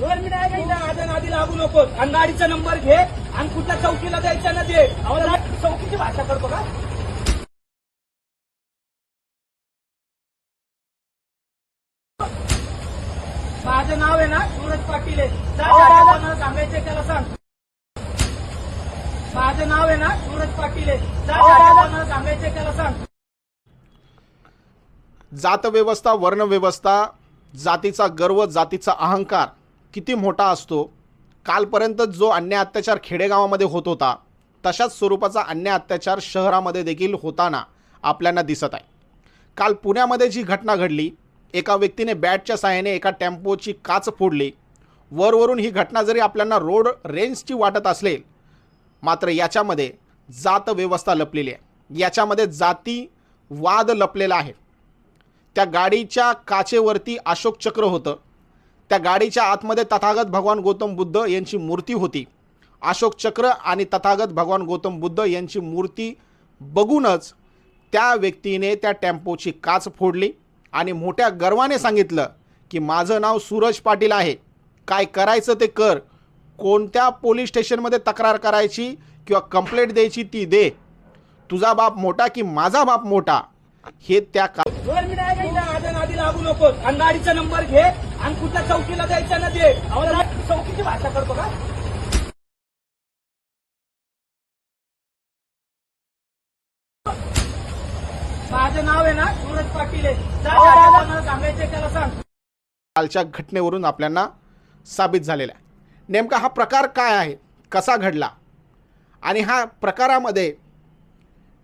Minute आहे? आधी नादी लागू नको. आणि गाडीचा नंबर घे आणि कुठल्या चौकीला द्यायचा ना ते. आम्हाला चौकीची भाषा करतो का? माझं नाव आहे ना सूरज पाटील आहे. जा गाडीला मला सांगायचंय त्याला सांग. माझं नाव आहे ना सूरज पाटील आहे. मला सांगायचंय त्याला सांग. जात व्यवस्था वर्ण व्यवस्था जातीचा गर्व जातीचा अहंकार. किती मोठा असतो कालपर्यंत जो अन्याय अत्याचार खेडेगावामध्ये होत होता तशाच स्वरूपाचा अन्याय अत्याचार शहरामध्ये देखील होताना आपल्याला दिसत आहे. काल पुण्यामध्ये जी घटना घडली एका व्यक्तीने बॅटच्या सहाय्याने एका टेम्पोची काच फोडली. वरवरून ही घटना जरी आपल्याला रोड रेंजची वाटत असेल मात्र याच्यामध्ये जात व्यवस्था लपलेली आहे. याच्यामध्ये जाती वाद लपलेला आहे. त्या गाडीच्या काचेवरती अशोक चक्र होतं. त्या गाडीच्या आतमध्ये तथागत भगवान गौतम बुद्ध यांची मूर्ती होती. अशोक चक्र आणि तथागत भगवान गौतम बुद्ध यांची मूर्ती बघूनच त्या व्यक्तीने त्या टेम्पोची काच फोडली आणि मोठ्या गर्वाने सांगितलं की माझं नाव सूरज पाटील आहे. काय करायचं ते कर. कोणत्या पोलीस स्टेशनमध्ये तक्रार करायची किंवा कंप्लेंट द्यायची ती दे. तुझा बाप मोठा की माझा बाप मोठा? हे त्या का लागू आणि गाडीचा नंबर घे. आणि कुठल्या चौकीला द्यायचा ना ते आम्हाला चौकीची भाषा करतो का? माझं नाव आहे ना सूरज पाटील आहे. मला सांगायचंय त्याला सांग. कालच्या घटनेवरून आपल्याला साबित झालेला आहे. नेमका हा प्रकार काय आहे? कसा घडला? आणि हा प्रकारामध्ये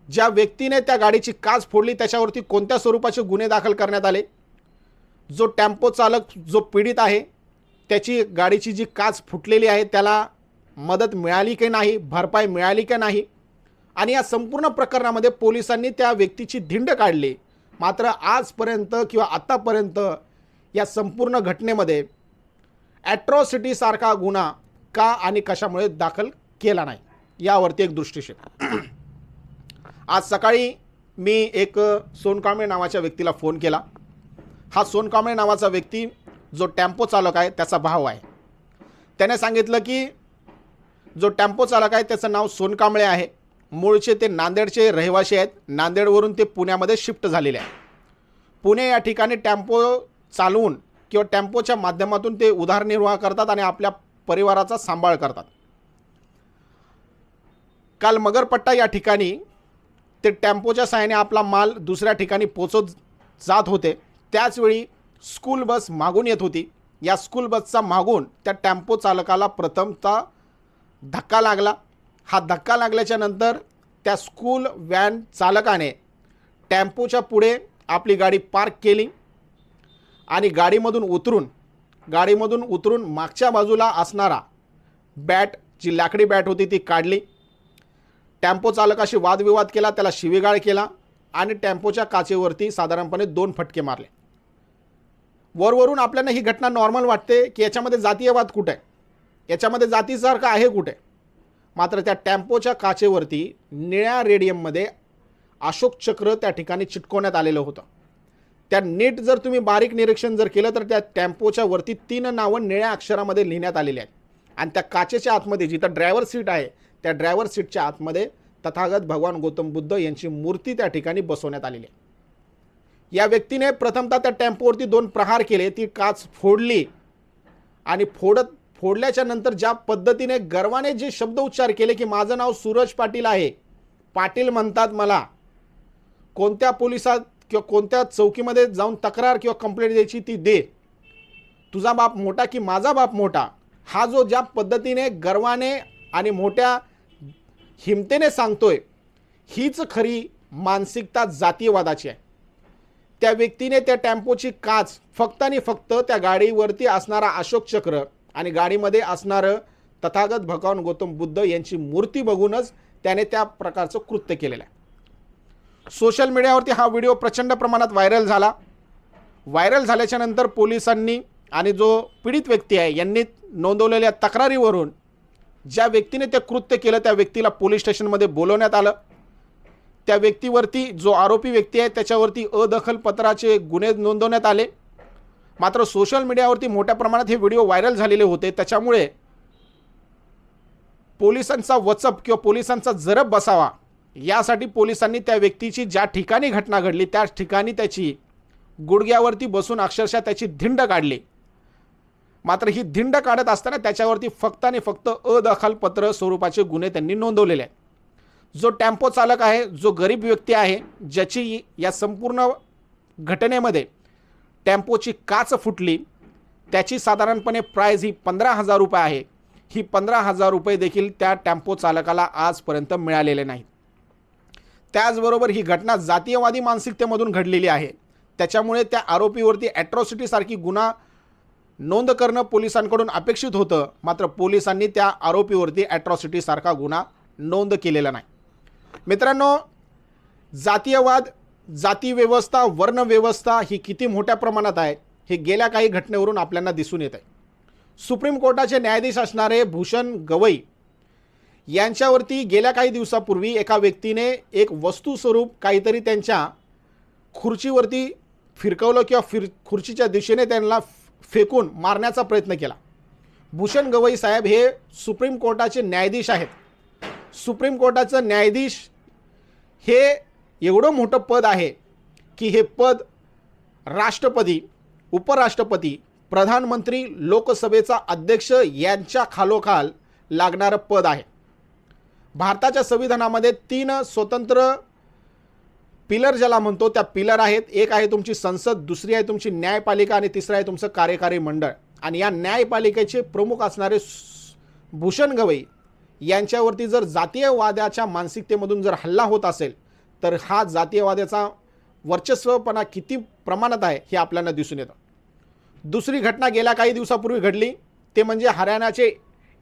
ज्या व्यक्तीने त्या गाडीची काच फोडली त्याच्यावरती कोणत्या स्वरूपाचे गुन्हे दाखल करण्यात आले? जो टेम्पो चालक जो पीडित आहे त्याची गाडीची जी काच फुटलेली आहे त्याला मदत मिळाली की नाही भरपाई मिळाली की नाही? आणि या संपूर्ण प्रकरणामध्ये पोलिसांनी त्या व्यक्तीची धिंड काढली. मात्र आजपर्यंत किंवा आत्तापर्यंत या संपूर्ण घटनेमध्ये ॲट्रॉसिटीसारखा गुन्हा का आणि कशामुळे दाखल केला नाही यावरती एक दृष्टिक्षेप. आज सकाळी मी एक सोनकांबळे नावाच्या व्यक्तीला फोन केला. हा सोनकांबळे नावाचा व्यक्ती जो टेम्पो चालक आहे त्याचा भाव आहे. त्याने सांगितलं की जो टेम्पो चालक आहे त्याचं नाव सोनकांबळे आहे. मूळचे ते नांदेडचे रहिवासी आहेत. नांदेडवरून ते पुण्यामध्ये शिफ्ट झालेले आहे पुणे या ठिकाणी टेम्पो चालवून किंवा टेम्पोच्या माध्यमातून ते उदारनिर्वाह करतात आणि आपल्या परिवाराचा सांभाळ करतात. काल मगरपट्टा या ठिकाणी ते टेम्पोच्या साहाय्याने आपला माल दुसऱ्या ठिकाणी पोचत जात होते. त्याचवेळी स्कूल बस मागून येत होती. या स्कूल बसचा मागून त्या टेम्पो चालकाला प्रथमतः धक्का लागला. हा धक्का लागल्याच्या नंतर त्या स्कूल व्हॅन चालकाने टेम्पोच्या पुढे आपली गाडी पार्क केली आणि गाडीमधून उतरून गाडीमधून उतरून मागच्या बाजूला असणारा बॅट जी लाकडी बॅट होती ती काढली. टेम्पो चालकाशी वादविवाद केला त्याला शिवीगाळ केला आणि टेम्पोच्या काचेवरती साधारणपणे दोन फटके मारले. वरवरून आपल्याला ही घटना नॉर्मल वाटते की याच्यामध्ये जातीयवाद कुठे? आहे याच्यामध्ये जातीसारखं आहे कुठे? मात्र त्या टेम्पोच्या काचेवरती निळ्या रेडियममध्ये अशोक चक्र त्या ठिकाणी चिटकवण्यात आलेलं होतं. त्या नीट जर तुम्ही बारीक निरीक्षण जर केलं तर त्या टॅम्पोच्या वरती तीन नावं निळ्या अक्षरामध्ये लिहिण्यात आलेली आहेत. आणि त्या काचेच्या आतमध्ये जिथं ड्रायव्हर सीट आहे त्या ड्रायव्हर सीटच्या आतमध्ये तथागत भगवान गौतम बुद्ध यांची मूर्ती त्या ठिकाणी बसवण्यात आलेली आहे. या व्यक्तीने प्रथमतः त्या टेम्पोवरती दोन प्रहार केले. ती काच फोडली आणि फोडत फोडल्याच्या नंतर ज्या पद्धतीने गर्वाने जे शब्द उच्चार केले की माझं नाव सूरज पाटील आहे. पाटील म्हणतात मला कोणत्या पोलिसात किंवा कोणत्या चौकीमध्ये जाऊन तक्रार किंवा कंप्लेंट द्यायची ती दे. तुझा बाप मोठा की माझा बाप मोठा? हा जो ज्या पद्धतीने गर्वाने आणि मोठ्या हिमतेने सांगतोय हीच खरी मानसिकता जातीयवादाची आहे. त्या व्यक्तीने त्या टेम्पोची काच फक्त आणि फक्त त्या गाडीवरती असणारा अशोक चक्र आणि गाडीमध्ये असणारं तथागत भगवान गौतम बुद्ध यांची मूर्ती बघूनच त्याने त्या प्रकारचं कृत्य केलेलं आहे. सोशल मीडियावरती हा व्हिडिओ प्रचंड प्रमाणात व्हायरल झाला. व्हायरल झाल्याच्यानंतर पोलिसांनी आणि जो पीडित व्यक्ती आहे यांनी नोंदवलेल्या तक्रारीवरून ज्या व्यक्तीने ते कृत्य केलं त्या व्यक्तीला पोलीस स्टेशनमध्ये बोलवण्यात आलं. त्या व्यक्तीवरती जो आरोपी व्यक्ती आहे त्याच्यावरती अदखलपत्राचे गुन्हे नोंदवण्यात आले. मात्र सोशल मीडियावरती मोठ्या प्रमाणात हे व्हिडिओ व्हायरल झालेले होते. त्याच्यामुळे पोलिसांचा वचप किंवा पोलिसांचा जरब बसावा यासाठी पोलिसांनी त्या व्यक्तीची ज्या ठिकाणी घटना घडली त्या ठिकाणी त्याची गुडघ्यावरती बसून अक्षरशः त्याची धिंड काढली. मात्र ही धिंड काढत असताना त्याच्यावरती फक्त आणि फक्त अदखलपत्र स्वरूपाचे गुन्हे त्यांनी नोंदवलेले आहेत. जो टेम्पो चालक आहे जो गरीब व्यक्ती आहे ज्याची या संपूर्ण घटनेमध्ये टेम्पोची काच फुटली त्याची साधारणपणे प्राईज ही पंधरा हजार रुपये आहे. ही पंधरा हजार रुपये देखील त्या टेम्पो चालकाला आजपर्यंत मिळालेले नाहीत. त्याचबरोबर ही घटना जातीयवादी मानसिकतेमधून घडलेली आहे. त्याच्यामुळे त्या आरोपीवरती ॲट्रॉसिटीसारखी गुन्हा नोंद करणं पोलिसांकडून अपेक्षित होतं मात्र पोलिसांनी त्या आरोपीवरती ॲट्रॉसिटीसारखा गुन्हा नोंद केलेला नाही. मित्रांनो जातीयवाद जाती व्यवस्था वर्णव्यवस्था ही किती मोठ्या प्रमाणात आहे हे गेल्या काही घटनेवरून आपल्याला दिसून येत आहे सुप्रीम कोर्टाचे न्यायाधीश असणारे भूषण गवई यांच्यावरती गेल्या काही दिवसापूर्वी एका व्यक्तीने एक वस्तूस्वरूप काहीतरी त्यांच्या खुर्चीवरती फिरकवलं किंवा फिर खुर्चीच्या दिशेने त्यांना फेकून मारण्याचा प्रयत्न केला. भूषण गवई साहेब हे सुप्रीम कोर्टाचे न्यायाधीश आहेत. सुप्रीम कोर्टाचं न्यायाधीश हे एवढं मोठं पद आहे की हे पद राष्ट्रपती उपराष्ट्रपती प्रधानमंत्री लोकसभेचा अध्यक्ष यांच्या खालोखाल लागणारं पद आहे. भारताच्या संविधानामध्ये तीन स्वतंत्र पिलर ज्याला म्हणतो त्या पिलर आहेत. एक आहे तुमची संसद दुसरी आहे तुमची न्यायपालिका आणि तिसरं आहे तुमचं कार्यकारी मंडळ. आणि या न्यायपालिकेचे प्रमुख असणारे भूषण गवई यांच्यावरती जर जातीयवादाच्या मानसिकतेमधून जर हल्ला होत असेल तर हा जातीयवादाचा वर्चस्वपणा किती प्रमाणात आहे हे आपल्याला दिसून येतं. दुसरी घटना गेल्या काही दिवसापूर्वी घडली. ते म्हणजे हरियाणाचे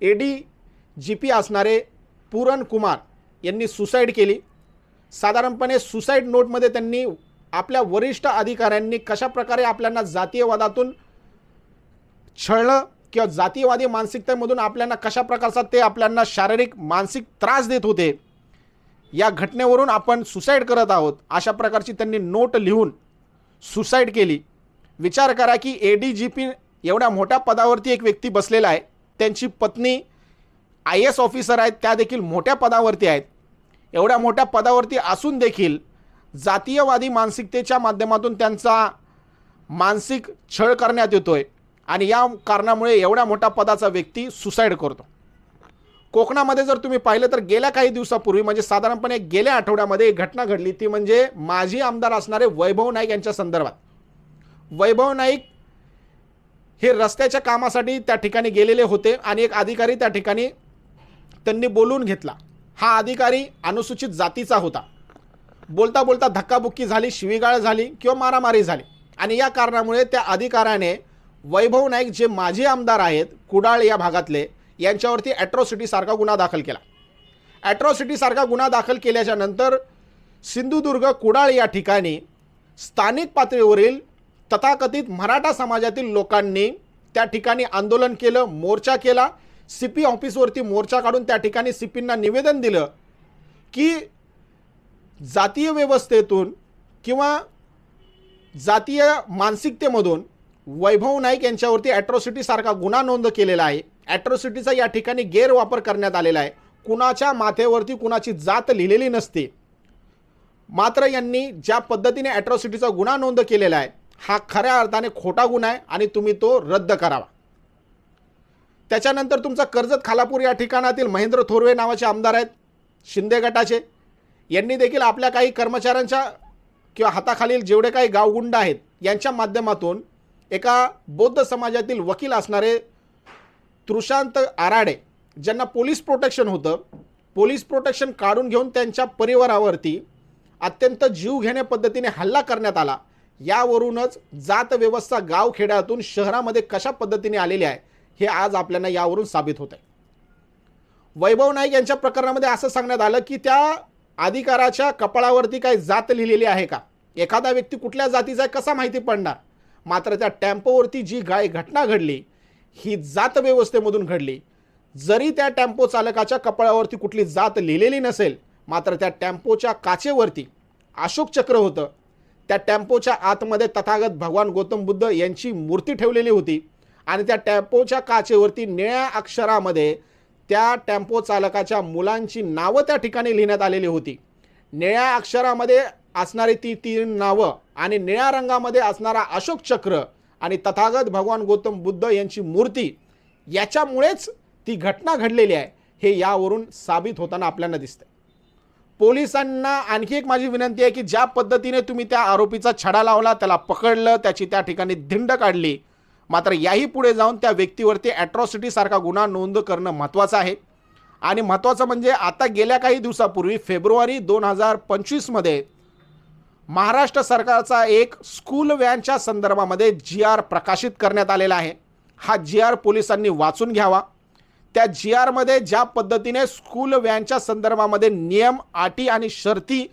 ए डी जी पी असणारे पूरन कुमार यांनी सुसाईड केली. साधारणपणे सुसाईड नोटमध्ये त्यांनी आपल्या वरिष्ठ अधिकाऱ्यांनी कशाप्रकारे आपल्याला जातीयवादातून छळलं? किंवा जातीयवादी मानसिकतेमधून आपल्याला कशा प्रकारचा ते आपल्याला शारीरिक मानसिक त्रास देत होते या घटनेवरून आपण सुसाईड करत आहोत. अशा प्रकारची त्यांनी नोट लिहून सुसाईड केली. विचार करा की ए डी जी पी एवढ्या मोठ्या पदावरती एक व्यक्ती बसलेला आहे. त्यांची पत्नी आय एस ऑफिसर आहेत त्या देखील मोठ्या पदावरती आहेत. एवढ्या मोठ्या पदावरती असून देखील जातीयवादी मानसिकतेच्या माध्यमातून त्यांचा मानसिक छळ करण्यात येतोय. आणि या कारणामुळे एवढ्या मोठ्या पदाचा व्यक्ती सुसाईड करतो. कोकणामध्ये जर तुम्ही पाहिलं तर गेल्या काही दिवसापूर्वी म्हणजे साधारणपणे गेल्या आठवड्यामध्ये एक घटना घडली. ती म्हणजे माजी आमदार असणारे वैभव नाईक यांच्या संदर्भात. वैभव नाईक हे रस्त्याच्या कामासाठी त्या ठिकाणी गेलेले होते आणि एक अधिकारी त्या ठिकाणी त्यांनी बोलून घेतला. हा अधिकारी अनुसूचित जातीचा होता. बोलता बोलता धक्काबुक्की झाली शिवीगाळ झाली किंवा मारामारी झाली. आणि या कारणामुळे त्या अधिकाऱ्याने वैभव नाईक जे माजी आमदार आहेत कुडाळ या भागातले यांच्यावरती ॲट्रॉसिटीसारखा गुन्हा दाखल केला. ॲट्रॉसिटीसारखा गुन्हा दाखल केल्याच्यानंतर सिंधुदुर्ग कुडाळ या ठिकाणी स्थानिक पातळीवरील तथाकथित मराठा समाजातील लोकांनी त्या ठिकाणी आंदोलन केलं मोर्चा केला. सी पी ऑफिसवरती मोर्चा काढून त्या ठिकाणी सी पींना निवेदन दिलं की जातीय व्यवस्थेतून किंवा जातीय मानसिकतेमधून वैभव नाईक यांच्यावरती ॲट्रॉसिटीसारखा गुन्हा नोंद केलेला आहे. ॲट्रॉसिटीचा या ठिकाणी गैरवापर करण्यात आलेला आहे. कुणाच्या माथेवरती कुणाची जात लिहिलेली नसते. मात्र यांनी ज्या पद्धतीने ॲट्रॉसिटीचा गुन्हा नोंद केलेला आहे हा खऱ्या अर्थाने खोटा गुन्हा आहे आणि तुम्ही तो रद्द करावा. त्याच्यानंतर तुमचा कर्जत खालापूर या ठिकाणातील महेंद्र थोरवे नावाचे आमदार आहेत शिंदे गटाचे. यांनी देखील आपल्या काही कर्मचाऱ्यांच्या किंवा हाताखालील जेवढे काही गावगुंड आहेत यांच्या माध्यमातून एका बौद्ध समाजातील वकील असणारे तृशांत आराडे ज्यांना पोलीस प्रोटेक्शन होतं पोलीस प्रोटेक्शन काढून घेऊन त्यांच्या परिवारावरती अत्यंत जीव घेण्या पद्धतीने हल्ला करण्यात आला. यावरूनच जात व्यवस्था गावखेड्यातून शहरामध्ये कशा पद्धतीने आलेली आहे हे आज आपल्याला यावरून साबित होत आहे वैभव नाईक यांच्या प्रकरणामध्ये असं सांगण्यात आलं की त्या अधिकाराच्या कपाळावरती काही जात लिहिलेली आहे का? एखादा व्यक्ती कुठल्या जातीचा आहे कसा माहिती पडणार? मात्र त्या टेम्पोवरती जी गाय घटना घडली ही जात व्यवस्थेमधून घडली. जरी त्या टेम्पो चालकाच्या कपाळावरती कुठली जात लिहिलेली नसेल मात्र त्या टेम्पोच्या काचेवरती अशोक चक्र होतं. त्या टेम्पोच्या आतमध्ये तथागत भगवान गौतम बुद्ध यांची मूर्ती ठेवलेली होती आणि त्या टेम्पोच्या काचेवरती निळ्या अक्षरामध्ये त्या टेम्पो चालकाच्या मुलांची नावं त्या ठिकाणी लिहिण्यात आलेली होती. निळ्या अक्षरामध्ये असणारी ती तीन नावं आणि निळ्या रंगामध्ये असणारा अशोक चक्र आणि तथागत भगवान गौतम बुद्ध यांची मूर्ती याच्यामुळेच ती घटना घडलेली आहे हे यावरून साबित होताना आपल्याला दिसतंय. पोलिसांना आणखी एक माझी विनंती आहे की ज्या पद्धतीने तुम्ही त्या आरोपीचा छडा लावला त्याला पकडलं त्याची त्या ठिकाणी धिंड काढली मात्र याही पुढे जाऊन त्या व्यक्तीवरती ॲट्रॉसिटीसारखा गुन्हा नोंद करणं महत्त्वाचं आहे. आणि महत्त्वाचं म्हणजे आता गेल्या काही दिवसापूर्वी फेब्रुवारी दोन हजार पंचवीसमध्ये महाराष्ट्र सरकारचा एक स्कूल व्हॅनच्या संदर्भामध्ये जी आर प्रकाशित करण्यात आलेला आहे. हा जी आर पोलिसांनी वाचून घ्यावा. त्या जी आरमध्ये ज्या पद्धतीने स्कूल व्हॅनच्या संदर्भामध्ये नियम अटी आणि शर्ती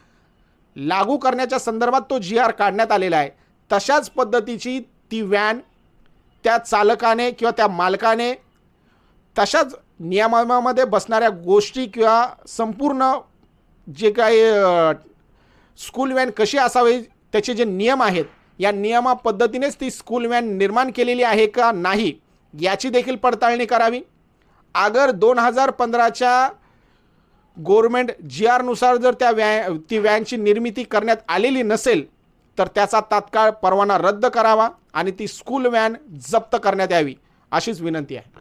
लागू करण्याच्या संदर्भात तो जी आर काढण्यात आलेला आहे तशाच पद्धतीची ती व्हॅन त्या चालकाने किंवा त्या मालकाने तशाच नियमामध्ये बसणाऱ्या गोष्टी किंवा संपूर्ण जे काही स्कूल व्हॅन कशी असावी त्याचे जे नियम आहेत या नियमा पद्धतीनेच ती स्कूल व्हॅन निर्माण केलेली आहे का नाही याची देखील पडताळणी करावी. अगर दोन हजार पंधराच्या गोरमेंट जी आरनुसार जर त्या व्हॅ ती व्हॅनची निर्मिती करण्यात आलेली नसेल तर त्याचा तात्काळ परवाना रद्द करावा आणि ती स्कूल व्हॅन जप्त करण्यात यावी अशीच विनंती आहे.